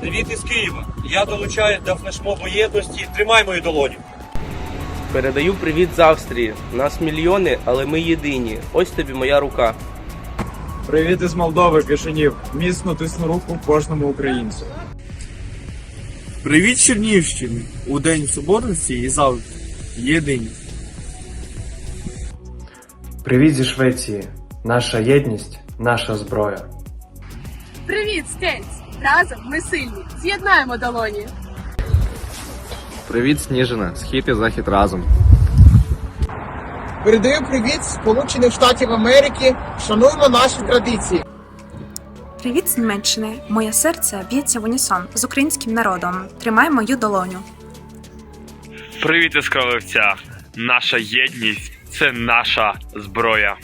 Привіт із Києва. Я долучаюсь до флешмобу єдності. Тримай мою долоню. Передаю привіт з Австрії. Нас мільйони, але ми єдині. Ось тобі моя рука. Привіт із Молдови, Кишинів. Міцно тисну руку кожному українцю. Привіт, Чернігівщини! У День Соборності і завжди єдині. Привіт зі Швеції. Наша єдність, наша зброя. Привіт, Стельц! Разом ми сильні. З'єднаємо долоні. Привіт, Сніжина, схід і захід разом. Передаю привіт Сполучених Штатів Америки. Шануємо наші традиції. Привіт з Німеччини. Моє серце б'ється в унісон з українським народом. Тримай мою долоню. Привіт із! Наша єдність це наша зброя.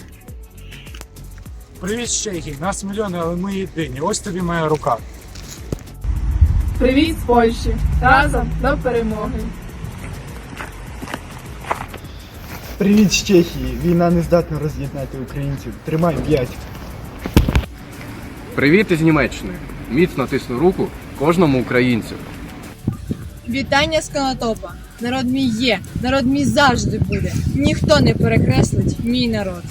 Привіт Чехії. Нас мільйони, але ми єдині. Ось тобі моя рука. Привіт з Польщі. Разом до перемоги. Привіт з Чехії. Війна не здатна роз'єднати українців. Тримай п'ять. Привіт із Німеччини. Міцно тисну руку кожному українцю. Вітання з Конотопа. Народ мій є, народ мій завжди буде. Ніхто не перекреслить мій народ.